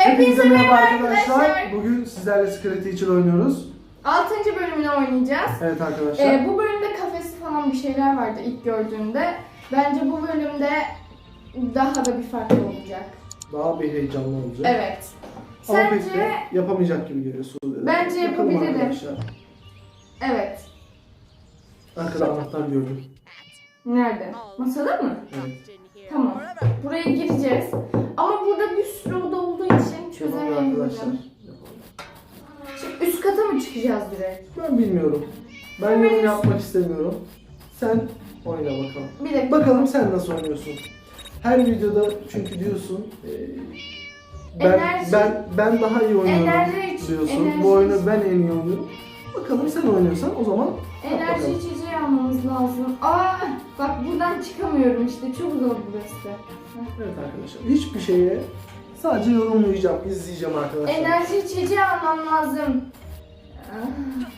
Hepinize merhaba arkadaşlar. Bugün sizlerle Secret Teacher oynuyoruz. 6. bölümünü oynayacağız. Evet arkadaşlar. Ee, bu bölümde kafesi falan bir şeyler vardı ilk gördüğümde. Bence bu bölümde daha da bir farklı olacak. Daha bir heyecanlı olacak. Evet. Ama pek Sence de yapamayacak gibi geliyor Suudi'de. Bence Bakalım yapabilirim. Arkadaşlar. evet. Arkada anahtar gördüm. Nerede? Masada mı? Evet. Tamam. Buraya gireceğiz. Ama burada bir sürü çözemeyebilirim. arkadaşlar. Şimdi üst kata mı çıkacağız direkt? Ben bilmiyorum. Ben yorum yapmak istemiyorum. Sen oyna bakalım. Bir dakika. Bakalım sen nasıl oynuyorsun. Her videoda çünkü diyorsun e, ben Enerji- ben ben daha iyi oynuyorum Enerji diyorsun. enerji Bu oyunu ben en iyi oynuyorum. Bakalım sen oynuyorsan o zaman yap Enerji bakalım. içeceği almamız lazım. Aa, bak buradan çıkamıyorum işte. Çok zor burası. Evet arkadaşlar. Hiçbir şeye sadece yorumlayacağım, izleyeceğim arkadaşlar. Enerji içeceği almam lazım. Ah,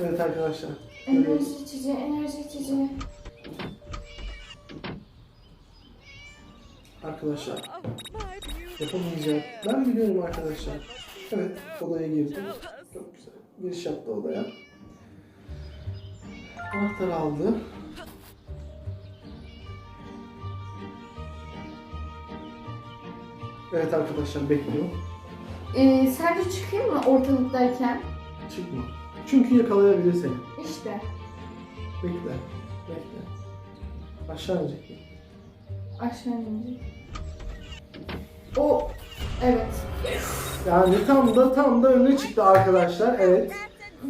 Evet arkadaşlar. Enerji içeceği, enerji içeceği. Arkadaşlar yapamayacak. Ben biliyorum arkadaşlar. Evet odaya girdim. Çok güzel. Giriş yaptı odaya. Anahtarı aldı. Evet arkadaşlar bekliyorum. Ee, sence çıkayım mı ortalıktayken? Çıkma. Çünkü yakalayabilir seni. İşte. Bekle. Bekle. Aşağı inecek. Aşağı inecek. O, evet. Yani tam da tam da öne çıktı arkadaşlar. Evet.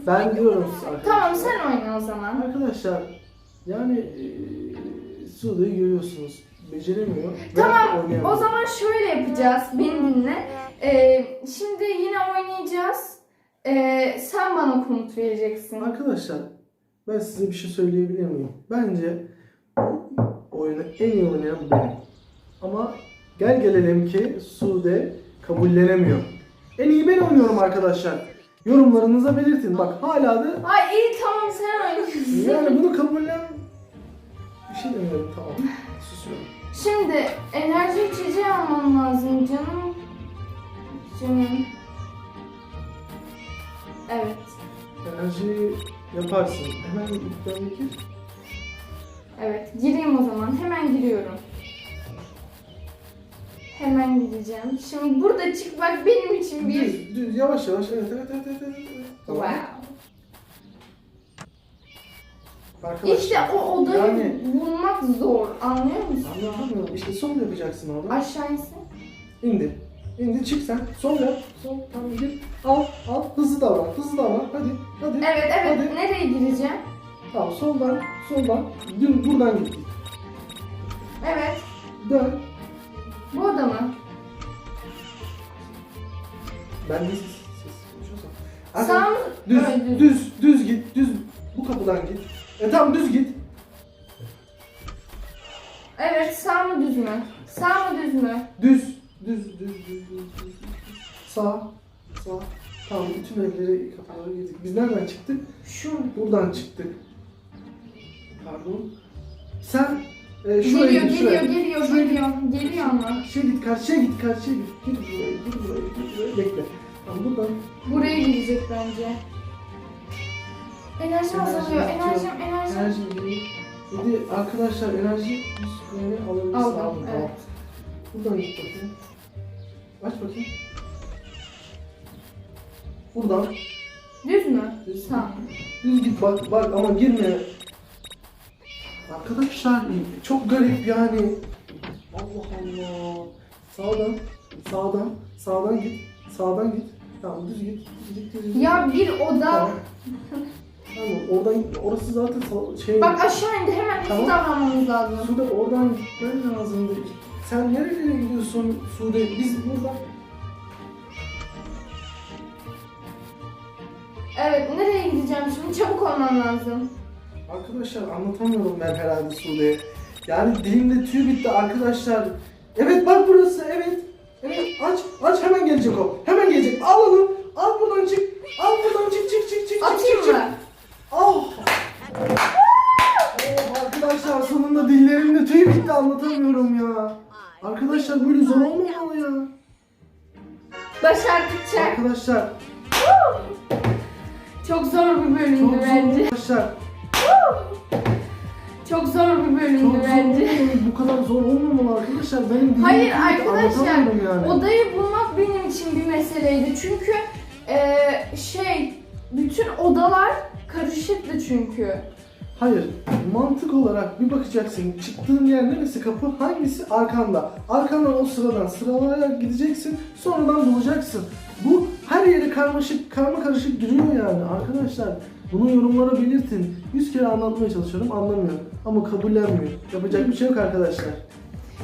Ben diyorum size arkadaşlar. Tamam sen oyna o zaman. Arkadaşlar yani e, Suudi'yi görüyorsunuz. Beceremiyor. Tamam o zaman şöyle yapacağız. Beni dinle. Ee, şimdi yine oynayacağız. Ee, sen bana komut vereceksin. Arkadaşlar ben size bir şey söyleyebilir miyim? Bence bu oyunu en iyi oynayan benim. Ama gel gelelim ki Sude kabullenemiyor. En iyi ben oynuyorum arkadaşlar. Yorumlarınıza belirtin. Bak hala da Ay iyi tamam sen oynuyorsun. yani bunu kabullen... Bir şey demiyorum tamam. Susuyorum. Şimdi enerji içeceği almam lazım canım. Canım. Evet. Enerji yaparsın. Hemen dükkana gir. Evet. Gireyim o zaman. Hemen giriyorum. Hemen gideceğim. Şimdi burada çık bak benim için bir... Düz, düz, yavaş yavaş. Evet, evet, evet, evet. evet. Tamam. Wow. Arkadaşlar. İşte o odayı Yani- bulmak zor. Anlıyor musun? Anlatamıyorum. İşte sol yapacaksın orada. Aşağı insin. İndir. İndir çık sen. Sol yap. Sol. Tamam gir. Al. Al. Hızlı davran. Hızlı davran. Hadi. Hadi. Evet evet. Hadi. Nereye gireceğim? Tamam soldan. Soldan. Dün buradan git. Evet. Dön. Bu oda mı? Ben de ses, ses konuşuyorsam. Sağ Arkadaşlar, mı? Düz, Öyle düz, düz git. Düz. Bu kapıdan git. E tamam düz git. Evet sağ mı düz mü? Sağ mı düz mü? Düz. Düz, düz, düz, düz, düz. düz. Sağ. Sağ. Tamam bütün evleri kapıları girdik. Biz nereden çıktık? Şu. Buradan çıktık. Pardon. Sen e, şuraya Geliyor git, geliyor şuraya. geliyor Şuraya geliyor. Geliyor ama. Şey git karşıya git karşıya git. Gir buraya gir buraya gir buraya. Bekle. Tamam buradan. Buraya girecek bence. Enerjim azalıyor. Enerjim enerjim. Enerji geliyor. Dedi arkadaşlar enerji biz böyle alabiliriz. Aldım. Tamam. Evet. Buradan git bakayım. Aç bakayım. Buradan. Düz mü? Düz. Tamam. Düz git bak bak ama girme. Arkadaşlar çok garip yani. Allah Allah. Sağdan, sağdan, sağdan git. Sağdan git. Tamam düz git. Düz git, düz git. Ya bir oda. Tamam. Tamam oradan orası zaten şey. Bak aşağı indi hemen hızlı Tamam. davranmamız lazım. Sude oradan gitmen lazımdı. Sen nerelere gidiyorsun Sude? Biz buradan Evet nereye gideceğim şimdi? Çabuk olmam lazım. Arkadaşlar anlatamıyorum ben herhalde Sude'ye. Yani dilimde tüy bitti arkadaşlar. Evet bak burası evet. Evet aç aç hemen gelecek o. Hemen gelecek. Al onu. Anlatamıyorum ya. Arkadaşlar böyle zor olmamalı ya. Başardık çak. Arkadaşlar Çok zor bir çok bölümdü zor bence. arkadaşlar. Çok zor bir Çok bölümdü zor bence. olmamalı, bu kadar zor olmamalı arkadaşlar. Benim dilim Hayır arkadaşlar anlatamıyorum yani. odayı bulmak benim için bir meseleydi. Çünkü eee, şey bütün odalar karışıktı çünkü. Hayır, mantık olarak bir bakacaksın. Çıktığın yer neresi kapı, hangisi arkanda. Arkandan o sıradan sıralayarak gideceksin, sonradan bulacaksın. Bu her yeri karmaşık, karma karışık duruyor yani arkadaşlar. Bunu yorumlara belirtin. Yüz kere anlatmaya çalışıyorum, anlamıyor. Ama kabullenmiyor. Yapacak bir şey yok arkadaşlar.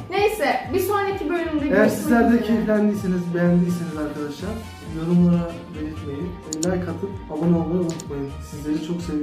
Neyse bir sonraki bölümde Eğer sizler de keyiflendiyseniz, beğendiyseniz arkadaşlar yorumlara belirtmeyi, like atıp abone olmayı unutmayın. Sizleri çok seviyorum.